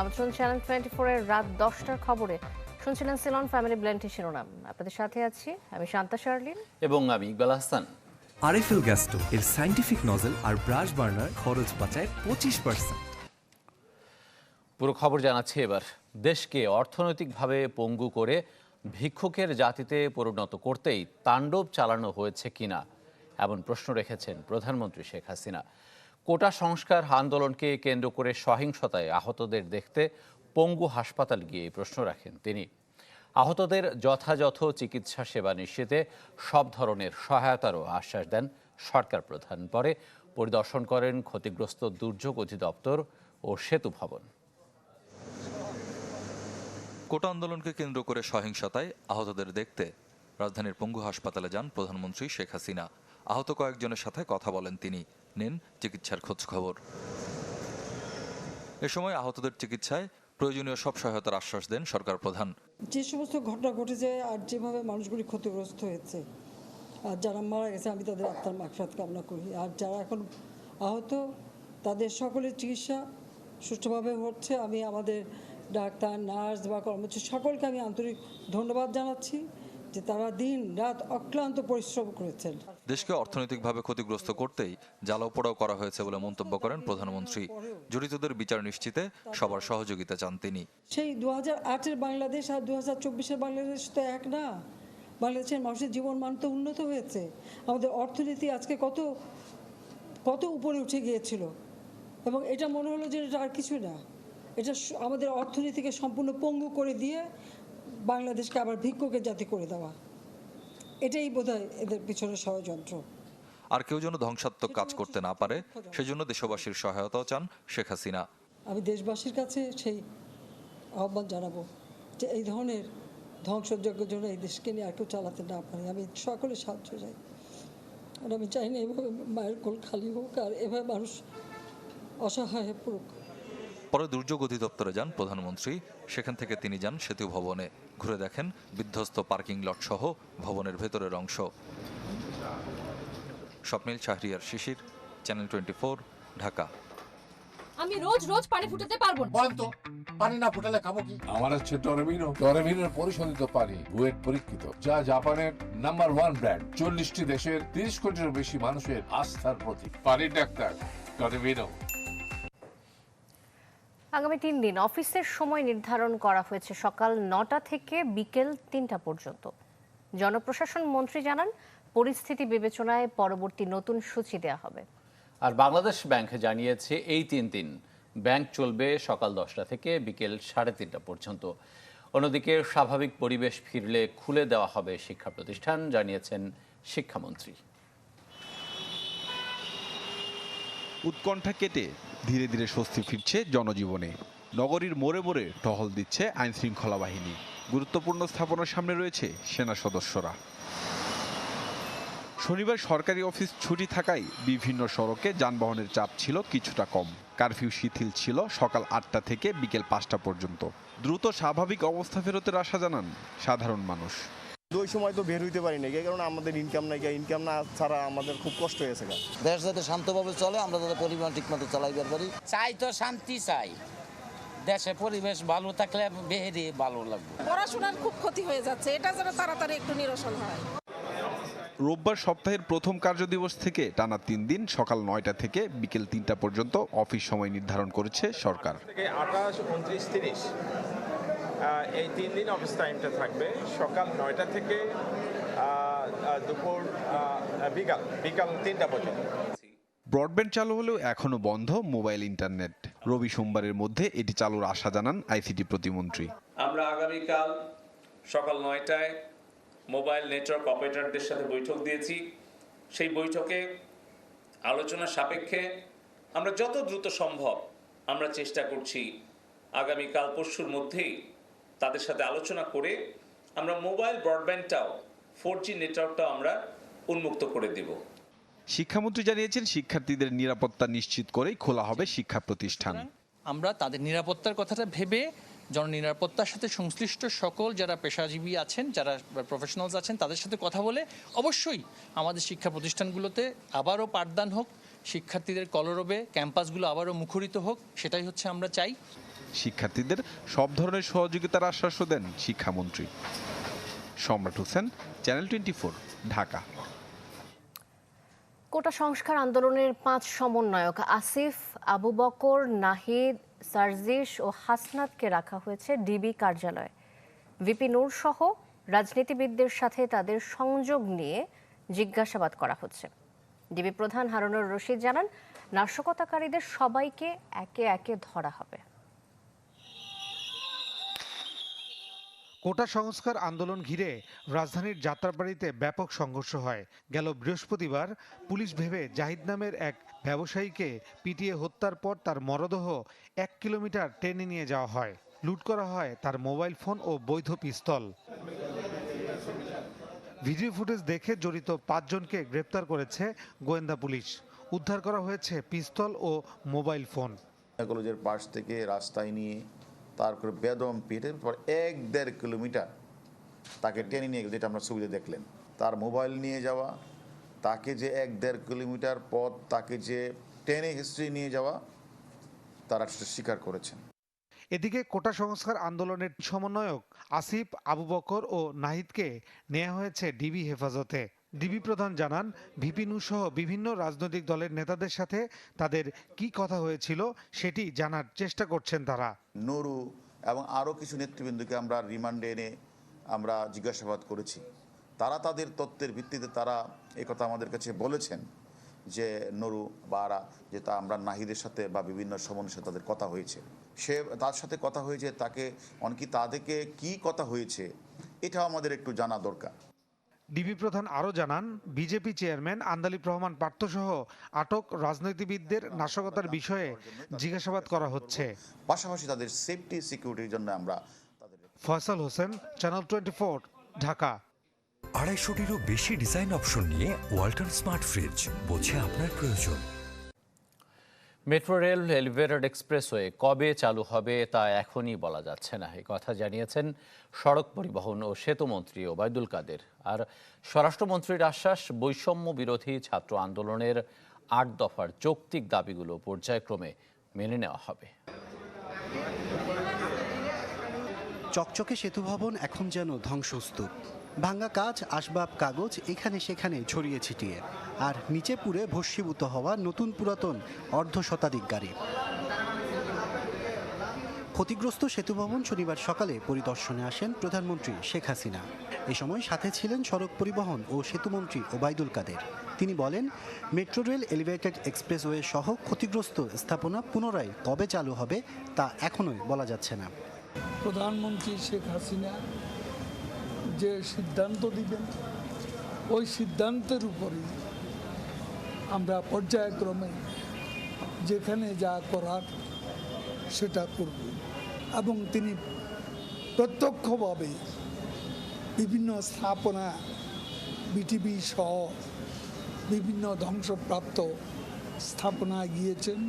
আমন্ত্রণ channel twenty এর রাত দশটার খবরে। শুনছিলেন সিলন ফ্যামিলি ব্লেন্টের শিরোনাম। আপনাদের সাথে আছি আমি শান্তা শার্লিন। এবং আমি ইকবাল হাসান। আরএফএল গ্যাস্টো এর সাইন্টিফিক নজল আর ব্রাশ বার্নার খরচ বাঁচায় পঁচিশ পার্সেন্ট পুরো খবর জানাচ্ছি এবার। দেশকে অর্থনৈতিকভাবে পঙ্গু করে ভিক্ষুকের জাতিতে পরিণত করতেই তাণ্ডব চালানো হয়েছে কিনা এমন প্রশ্ন রেখেছেন প্রধানমন্ত্রী শেখ হাসিনা। কোটা সংস্কার আন্দোলনকে কেন্দ্র করে সহিংসতায় আহতদের দেখতে পঙ্গু হাসপাতাল গিয়ে প্রশ্ন রাখেন তিনি। আহতদের যথাযথ চিকিৎসা সেবা নিশ্চিতে সব ধরনের সহায়তারও আশ্বাস দেন সরকার প্রধান। পরে পরিদর্শন করেন ক্ষতিগ্রস্ত দুর্যোগ অধিদপ্তর ও সেতু ভবন। কোটা আন্দোলনকে কেন্দ্র করে সহিংসতায় আহতদের দেখতে রাজধানীর পঙ্গু হাসপাতালে যান প্রধানমন্ত্রী শেখ হাসিনা। আহত কয়েকজনের সাথে কথা বলেন তিনি। নেন চিকিৎসার খোঁজ খবর এ সময় আহতদের চিকিৎসায় প্রয়োজনীয় সব সহায়তার আশ্বাস দেন সরকার প্রধান। যে সমস্ত ঘটনা ঘটেছে আর যেভাবে মানুষগুলি ক্ষতিগ্রস্ত হয়েছে, আর যারা মারা গেছে, আমি তাদের আত্মার মাকফাত কামনা করি। আর যারা এখন আহত, তাদের সকলের চিকিৎসা সুষ্ঠুভাবে হচ্ছে। আমি আমাদের ডাক্তার, নার্স বা কর্মচারী সকলকে আমি আন্তরিক ধন্যবাদ জানাচ্ছি। যে তারা দিন রাত অক্লান্ত পরিশ্রম করেছেন। দেশকে অর্থনৈতিকভাবে ক্ষতিগ্রস্ত করতেই জ্বালাও করা হয়েছে বলে মন্তব্য করেন প্রধানমন্ত্রী। জড়িতদের বিচার নিশ্চিতে সবার সহযোগিতা চান তিনি। সেই দু হাজার বাংলাদেশ আর দু হাজার বাংলাদেশ তো এক না। বাংলাদেশের মানুষের জীবন মান তো উন্নত হয়েছে। আমাদের অর্থনীতি আজকে কত কত উপরে উঠে গিয়েছিল। এবং এটা মনে হলো যে এটা আর কিছু না। এটা আমাদের অর্থনীতিকে সম্পূর্ণ পঙ্গু করে দিয়ে বাংলাদেশকে আবার ভিক্ষুকের জাতি করে দেওয়া। এটাই বোধহয় এদের পিছনে ষড়যন্ত্র। আর কেউ যেন ধ্বংসাত্মক কাজ করতে না পারে সেজন্য দেশবাসীর সহায়তাও চান শেখ হাসিনা। আমি দেশবাসীর কাছে সেই আহ্বান জানাব যে এই ধরনের ধ্বংসযজ্ঞের জন্য এই দেশকে নিয়ে আর কেউ চালাতে না পারে। আমি সকলে সাহায্য চাই। আর আমি চাই না এভাবে মায়ের কোল খালি হোক আর এভাবে মানুষ অসহায় হয়ে পড়ুক। পরে দুর্যোগ অধিদপ্তরে যান প্রধানমন্ত্রী। সেখান থেকে তিনি যান সেতু ভবনে। ঘুরে দেখেন বিধ্বস্ত পার্কিং লট সহ ভবনের ভেতরের অংশ। Swapnil Shahriar Shishir channel twenty Dhaka. আমি রোজ রোজ পানি ফুটাতে পারব না। বলেন তো পানি না ফুটালে খাব কি? আমার হচ্ছে টরমিনো। টরমিনোর পরিশোধিত পানি বুয়েট পরীক্ষিত যা জাপানের নাম্বার ওয়ান ব্র্যান্ড চল্লিশটি দেশের তিরিশ কোটিরও বেশি মানুষের আস্থার প্রতীক। পানির ডাক্তার টরমিনো। আগামী তিন দিন অফিসের সময় নির্ধারণ করা হয়েছে সকাল নটা থেকে বিকেল তিনটা পর্যন্ত। জনপ্রশাসন মন্ত্রী জানান, পরিস্থিতি বিবেচনায় পরবর্তী নতুন সূচি দেওয়া হবে। আর বাংলাদেশ ব্যাংক জানিয়েছে, এই তিন দিন ব্যাংক চলবে সকাল দশটা থেকে বিকেল সাড়ে তিনটা পর্যন্ত। অন্যদিকে স্বাভাবিক পরিবেশ ফিরলে খুলে দেওয়া হবে শিক্ষা প্রতিষ্ঠান, জানিয়েছেন শিক্ষামন্ত্রী। উৎকণ্ঠা কেটে ধীরে ধীরে স্বস্তি ফিরছে জনজীবনে। নগরীর মোড়ে মোড়ে টহল দিচ্ছে আইন শৃঙ্খলা বাহিনী। গুরুত্বপূর্ণ স্থাপনার সামনে রয়েছে সেনা সদস্যরা। শনিবার সরকারি অফিস ছুটি থাকায় বিভিন্ন সড়কে যানবাহনের চাপ ছিল কিছুটা কম। কারফিউ শিথিল ছিল সকাল আটটা থেকে বিকেল পাঁচটা পর্যন্ত। দ্রুত স্বাভাবিক অবস্থা ফেরতের আশা জানান সাধারণ মানুষ। ওই সময় তো বের হইতে পারি না এই কারণে আমাদের ইনকাম নাই ইনকাম না ছাড়া আমাদের খুব কষ্ট হয়েছে গা। দেশ যাতে শান্তভাবে চলে আমরা যাতে পরিমাণ ঠিকমতো চালাইবার পারি চাই তো শান্তি চাই। দেশে পরিবেশ ভালো থাকলে বেহেরে ভালো লাগবে। পড়াশোনার খুব ক্ষতি হয়ে যাচ্ছে এটা যেন তাড়াতাড়ি একটু নিরসন হয়। রোববার সপ্তাহের প্রথম কার্যদিবস থেকে টানা তিন দিন সকাল নয়টা থেকে বিকেল তিনটা পর্যন্ত অফিস সময় নির্ধারণ করেছে সরকার। আঠাশ উনত্রিশ তিরিশ। এই তিন দিন অফিস টাইমটা থাকবে। সকাল নয়টা থেকে দুপুর বিকাল বিকাল তিনটা পর্যন্ত। ব্রডব্যান্ড চালু হলেও এখনও বন্ধ মোবাইল ইন্টারনেট রবি সোমবারের মধ্যে এটি চালুর আশা জানান আইসিটি প্রতিমন্ত্রী। আমরা আগামীকাল সকাল নয়টায় মোবাইল নেটওয়ার্ক অপারেটরদের সাথে বৈঠক দিয়েছি। সেই বৈঠকে আলোচনা সাপেক্ষে আমরা যত দ্রুত সম্ভব আমরা চেষ্টা করছি আগামীকাল পরশুর মধ্যেই তাদের সাথে আলোচনা করে আমরা মোবাইল ব্রডব্যান্ডটাও ফোর জি নেটওয়ার্কটাও আমরা উন্মুক্ত করে দেব। শিক্ষামন্ত্রী জানিয়েছেন শিক্ষার্থীদের নিরাপত্তা নিশ্চিত করেই খোলা হবে শিক্ষা প্রতিষ্ঠান। আমরা তাদের নিরাপত্তার কথাটা ভেবে জননিরাপত্তার সাথে সংশ্লিষ্ট সকল যারা পেশাজীবী আছেন যারা প্রফেশনালস আছেন তাদের সাথে কথা বলে অবশ্যই আমাদের শিক্ষা প্রতিষ্ঠানগুলোতে আবারও পাঠদান হোক শিক্ষার্থীদের কলরবে ক্যাম্পাসগুলো আবারও মুখরিত হোক সেটাই হচ্ছে আমরা চাই। শিক্ষার্থীদের সব ধরনের সহযোগিতার আশ্বাসও দেন শিক্ষামন্ত্রী। Samrat Hossain, channel twenty Dhaka. Quota সংস্কার আন্দোলনের পাঁচ সমন্বয়ক আসিফ, আবু বকর, নাহিদ, সার্জিস ও হাসনাতকে রাখা হয়েছে ডিবি কার্যালয়ে। ভিপি নূর সহ রাজনীতিবিদদের সাথে তাদের সংযোগ নিয়ে জিজ্ঞাসাবাদ করা হচ্ছে। ডিবি প্রধান হারুনুর রশিদ জানান, নাশকতাকারীদের সবাইকে একে একে ধরা হবে। কোটা সংস্কার আন্দোলন ঘিরে রাজধানীর যাত্রাবাড়িতে ব্যাপক সংঘর্ষ হয়। গেল বৃহস্পতিবার পুলিশ ভেবে জাহিদ নামের এক ব্যবসায়ীকে পিটিয়ে হত্যার পর তার মরদেহ এক কিলোমিটার টেনে নিয়ে যাওয়া হয়। লুট করা হয় তার মোবাইল ফোন ও বৈধ পিস্তল। ভিডিও ফুটেজ দেখে জড়িত পাঁচজনকে গ্রেপ্তার করেছে গোয়েন্দা পুলিশ। উদ্ধার করা হয়েছে পিস্তল ও মোবাইল ফোন। কলেজের পাশ থেকে রাস্তায় নিয়ে তারপরে বেদম পিঠে পর এক দেড় কিলোমিটার তাকে টেনে নিয়ে যেটা আমরা ছবিতে দেখলেন। তার মোবাইল নিয়ে যাওয়া, তাকে যে এক দেড় কিলোমিটার পথ তাকে যে টেনে হিস্ট্রি নিয়ে যাওয়া, তারা স্বীকার করেছেন। এদিকে কোটা সংস্কার আন্দোলনের সমন্বয়ক আসিফ আবু বকর ও নাহিদকে নেওয়া হয়েছে ডিবি হেফাজতে। ডিবি প্রধান জানান ভিপিনু সহ বিভিন্ন রাজনৈতিক দলের নেতাদের সাথে তাদের কি কথা হয়েছিল সেটি জানার চেষ্টা করছেন তারা। নুরু এবং আরও কিছু নেতৃবৃন্দকে আমরা রিমান্ডে এনে আমরা জিজ্ঞাসাবাদ করেছি। তারা তাদের তত্ত্বের ভিত্তিতে তারা কথা আমাদের কাছে বলেছেন যে নরু বা আরা, যে তা আমরা নাহিদের সাথে বা বিভিন্ন সমন্বয়ের সাথে তাদের কথা হয়েছে। সে তার সাথে কথা হয়েছে, তাকে অনেকি তাদেরকে কি কথা হয়েছে, এটাও আমাদের একটু জানা দরকার। ডিবি প্রধান আরও জানান বিজেপি চেয়ারম্যান আন্দালিব রহমান পার্থসহ আটক রাজনীতিবিদদের নাশকতার বিষয়ে জিজ্ঞাসাবাদ করা হচ্ছে। পাশাপাশি তাদের সেফটি সিকিউরিটির জন্য আমরা ফয়সাল হোসেন চ্যানেল টোয়েন্টি ঢাকা। আড়াইশোটিরও বেশি ডিজাইন অপশন নিয়ে ওয়াল্টন স্মার্ট ফ্রিজ বোঝে আপনার প্রয়োজন। মেট্রো রেল এলিভেটেড এক্সপ্রেসওয়ে কবে চালু হবে তা এখনই বলা যাচ্ছে না। এই কথা জানিয়েছেন সড়ক পরিবহন ও সেতুমন্ত্রী ওবায়দুল কাদের। আর স্বরাষ্ট্রমন্ত্রীর আশ্বাস, বৈষম্য বিরোধী ছাত্র আন্দোলনের আট দফার যৌক্তিক দাবিগুলো পর্যায়ক্রমে মেনে নেওয়া হবে। চকচকে সেতু ভবন এখন যেন ধ্বংসস্তূপ। ভাঙ্গা কাজ আসবাব, কাগজ এখানে সেখানে ছড়িয়ে ছিটিয়ে। আর নিচে পুড়ে ভস্মীভূত হওয়া নতুন পুরাতন অর্ধ শতাধিক গাড়ি। ক্ষতিগ্রস্ত সেতু ভবন শনিবার সকালে পরিদর্শনে আসেন প্রধানমন্ত্রী শেখ হাসিনা। এ সময় সাথে ছিলেন সড়ক পরিবহন ও সেতুমন্ত্রী ওবায়দুল কাদের। তিনি বলেন, মেট্রো রেল এলিভেটেড এক্সপ্রেসওয়ে সহ ক্ষতিগ্রস্ত স্থাপনা পুনরায় কবে চালু হবে তা এখনোই বলা যাচ্ছে না। প্রধানমন্ত্রী শেখ হাসিনা যে সিদ্ধান্ত দিবেন, ওই সিদ্ধান্তের উপরে আমরা পর্যায়ক্রমে যেখানে যা করার সেটা করব। এবং তিনি প্রত্যক্ষভাবে বিভিন্ন স্থাপনা বিটিভি সহ বিভিন্ন ধ্বংসপ্রাপ্ত স্থাপনায় গিয়েছেন।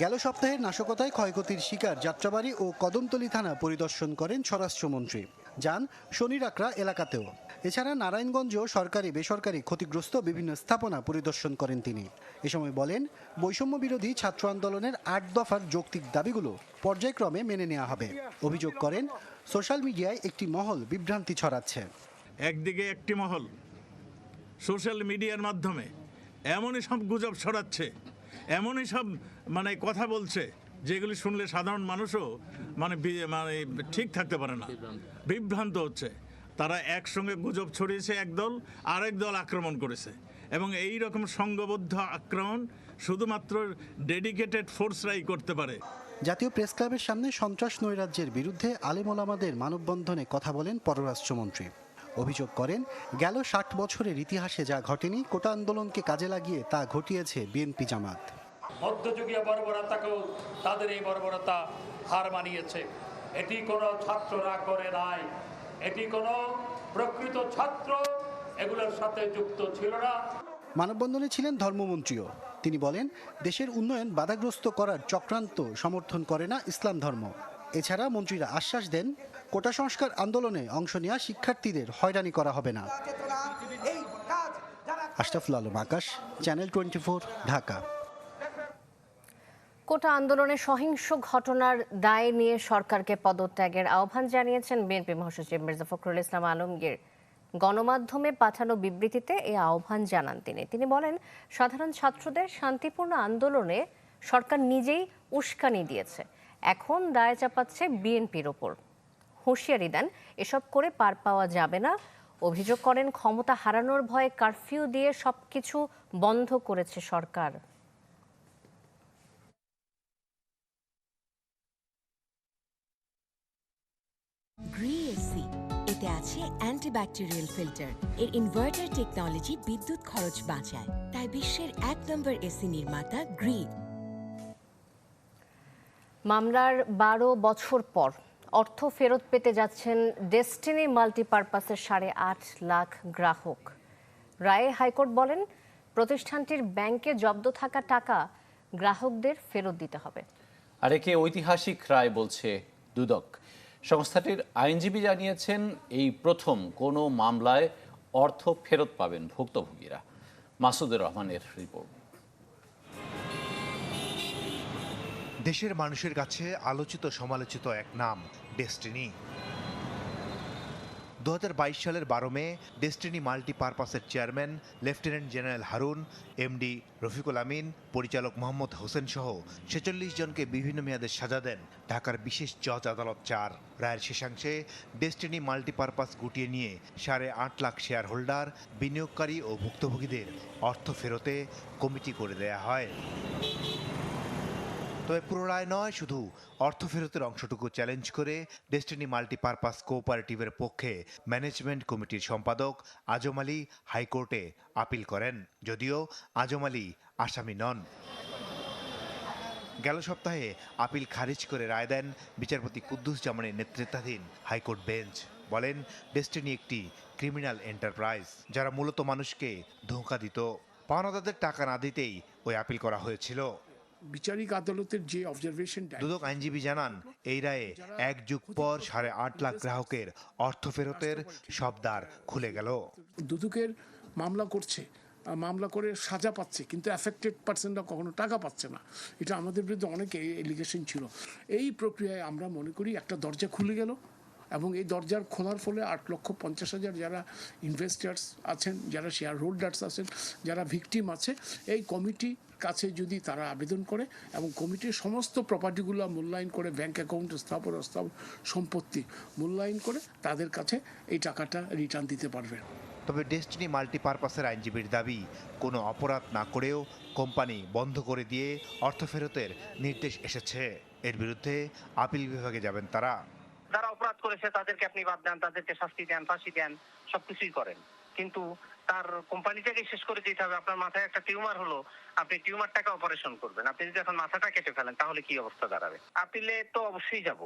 গেল সপ্তাহে নাশকতায় ক্ষয়ক্ষতির শিকার যাত্রাবাড়ি ও কদমতলী থানা পরিদর্শন করেন স্বরাষ্ট্রমন্ত্রী। যান শনিরাকড়া এলাকাতেও। এছাড়া নারায়ণগঞ্জেও সরকারি, বেসরকারি ক্ষতিগ্রস্ত বিভিন্ন স্থাপনা পরিদর্শন করেন তিনি। এ সময় বলেন, বৈষম্য বিরোধী ছাত্র আন্দোলনের আট দফার যৌক্তিক দাবিগুলো পর্যায়ক্রমে মেনে নেওয়া হবে। অভিযোগ করেন, সোশ্যাল মিডিয়ায় একটি মহল বিভ্রান্তি ছড়াচ্ছে। একদিকে একটি মহল, সোশ্যাল মিডিয়ার মাধ্যমে। এমনই সব গুজব ছড়াচ্ছে, এমনই সব মানে কথা বলছে যেগুলি শুনলে সাধারণ মানুষও মানে মানে ঠিক থাকতে পারে না। বিভ্রান্ত। হচ্ছে। তারা একসঙ্গে গুজব ছড়িয়েছে একদল আরেক দল আক্রমণ করেছে। এবং এই রকম সংঘবদ্ধ আক্রমণ শুধুমাত্র ডেডিকেটেড ফোর্সরাই করতে পারে। জাতীয় প্রেস ক্লাবের সামনে সন্ত্রাস নৈরাজ্যের বিরুদ্ধে আলেমোলামাদের মানববন্ধনে কথা বলেন পররাষ্ট্রমন্ত্রী। অভিযোগ করেন গেল ষাট বছরের ইতিহাসে যা ঘটেনি কোটা আন্দোলনকে কাজে লাগিয়ে তা ঘটিয়েছে বিএনপি জামাত। মধ্যযুগীয় বর্বরতাকেও তাদের এই বর্বরতা হার মানিয়েছে। এটি কোনো ছাত্ররা করে নাই। এটি কোনো প্রকৃত ছাত্র এগুলোর সাথে যুক্ত ছিল না। মানববন্ধনে ছিলেন ধর্মমন্ত্রীও। তিনি বলেন দেশের উন্নয়ন বাধাগ্রস্ত করার চক্রান্ত সমর্থন করে না ইসলাম ধর্ম। এছাড়া মন্ত্রীরা আশ্বাস দেন কোটা সংস্কার আন্দোলনে অংশ নেওয়া শিক্ষার্থীদের হয়রানি করা হবে না। Ashraful Alam Akash channel twenty Dhaka. Quota আন্দোলনে সহিংস ঘটনার দায় নিয়ে সরকারকে পদত্যাগের আহ্বান জানিয়েছেন বিএনপি মহাসচিব মির্জা ফখরুল ইসলাম আলমগীর। গণমাধ্যমে পাঠানো বিবৃতিতে এই আহ্বান জানান তিনি। তিনি বলেন, সাধারণ ছাত্রদের শান্তিপূর্ণ আন্দোলনে সরকার নিজেই উস্কানি দিয়েছে। এখন দায় চাপাচ্ছে বিএনপির ওপর। হুঁশিয়ারি দেন, এসব করে পার পাওয়া যাবে না। অভিযোগ করেন, ক্ষমতা হারানোর ভয়ে কারফিউ দিয়ে সবকিছু বন্ধ করেছে সরকার। আছে অ্যান্টিব্যাকটেরিয়াল ফিল্টার এর ইনভার্টার টেকনোলজি বিদ্যুৎ খরচ বাঁচায়। তাই বিশ্বের এক নম্বর এসি নির্মাতা গ্রি মামলার বারো বছর পর অর্থ ফেরত পেতে যাচ্ছেন ডেস্টিনি মাল্টিপারপাসের সাড়ে আট লাখ গ্রাহক। রায়ে হাইকোর্ট বলেন প্রতিষ্ঠানটির ব্যাংকে জব্দ থাকা টাকা গ্রাহকদের ফেরত দিতে হবে। আর একে ঐতিহাসিক রায় বলছে দুদক। সংস্থাটির আইনজীবী জানিয়েছেন, এই প্রথম কোনো মামলায় অর্থ ফেরত পাবেন ভুক্তভোগীরা। মাসুদুর রহমানের রিপোর্ট। দেশের মানুষের কাছে আলোচিত সমালোচিত এক নাম, ডেস্টিনি। দু হাজার বাইশ সালের বারো May Destiny মাল্টিপারপাসের chairman, lieutenant general Harun, MD Rafiqul Amin, পরিচালক মোহাম্মদ হোসেন সহ ছেচল্লিশ জনকে বিভিন্ন মেয়াদে সাজা দেন ঢাকার বিশেষ জজ আদালত চার। রায়ের শেষাংশে ডেস্টিনি মাল্টিপারপাস গুটিয়ে নিয়ে সাড়ে আট লাখ শেয়ার হোল্ডার বিনিয়োগকারী ও ভুক্তভোগীদের অর্থ ফেরতে কমিটি করে দেয়া হয়। তবে পুনরায় নয়, শুধু অর্থ ফেরতের অংশটুকু চ্যালেঞ্জ করে ডেস্টিনি মাল্টিপারপাস কোঅপারেটিভের পক্ষে ম্যানেজমেন্ট কমিটির সম্পাদক আজম আলী হাইকোর্টে আপিল করেন। যদিও আজম আলী আসামি নন। গেল সপ্তাহে আপিল খারিজ করে রায় দেন বিচারপতি কুদ্দুস জামানের নেতৃত্বাধীন হাইকোর্ট বেঞ্চ, বলেন ডেস্টিনি একটি ক্রিমিনাল এন্টারপ্রাইজ যারা মূলত মানুষকে ধোঁকা দিত। পাওনাদারদের টাকা না দিতেই ওই আপিল করা হয়েছিল। বিচারিক আদালতের যে অবজারভেশন দুদক আইনজীবী জানান এই রায়ে এক যুগ পর সাড়ে আট লাখ গ্রাহকের অর্থ ফেরতের সব দ্বার খুলে গেল। দুদকের মামলা করছে মামলা করে সাজা পাচ্ছে কিন্তু অ্যাফেক্টেড পার্সনরা কখনো টাকা পাচ্ছে না। এটা আমাদের বিরুদ্ধে অনেক এলিগেশন ছিল। এই প্রক্রিয়ায় আমরা মনে করি একটা দরজা খুলে গেল। এবং এই দরজার খোলার ফলে আট লক্ষ পঞ্চাশ হাজার যারা ইনভেস্টার্স আছেন, যারা শেয়ার হোল্ডার্স আছেন, যারা ভিকটিম আছে, এই কমিটি কাছে যদি তারা আবেদন করে এবং কমিটির সমস্ত প্রপার্টিগুলো মূল্যায়ন করে ব্যাংক অ্যাকাউন্ট স্থাপন স্থাপন, সম্পত্তি মূল্যায়ন করে তাদের কাছে এই টাকাটা রিটার্ন দিতে পারবে। তবে ডেস্টিনি মাল্টিপারপাসের আইনজীবীর দাবি, কোনো অপরাধ না করেও কোম্পানি বন্ধ করে দিয়ে অর্থ ফেরতের নির্দেশ এসেছে। এর বিরুদ্ধে আপিল বিভাগে যাবেন তারা। যারা অপরাধ করেছে তাদেরকে আপনি বাদ দেন তাদেরকে শাস্তি দেন ফাঁসি দেন সবকিছুই করেন। কিন্তু তার কোম্পানিটাকে শেষ করে দিতে হবে। আপনার মাথায় একটা টিউমার হলো আপনি টিউমারটাকে অপারেশন করবেন। আপনি যদি এখন মাথাটা কেটে ফেলেন তাহলে কি অবস্থা দাঁড়াবে? আপিলে তো অবশ্যই যাব।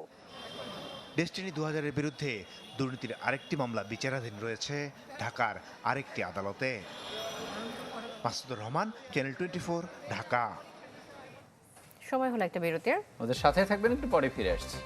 ডেস্টিনি দু হাজারের বিরুদ্ধে দুর্নীতির আরেকটি মামলা বিচারাধীন রয়েছে ঢাকার আরেকটি আদালতে। Masudur Rahman channel twenty Dhaka. সময় হলো একটা বিরতির। ওদের সাথে থাকবেন একটু পরে ফিরে আসছি।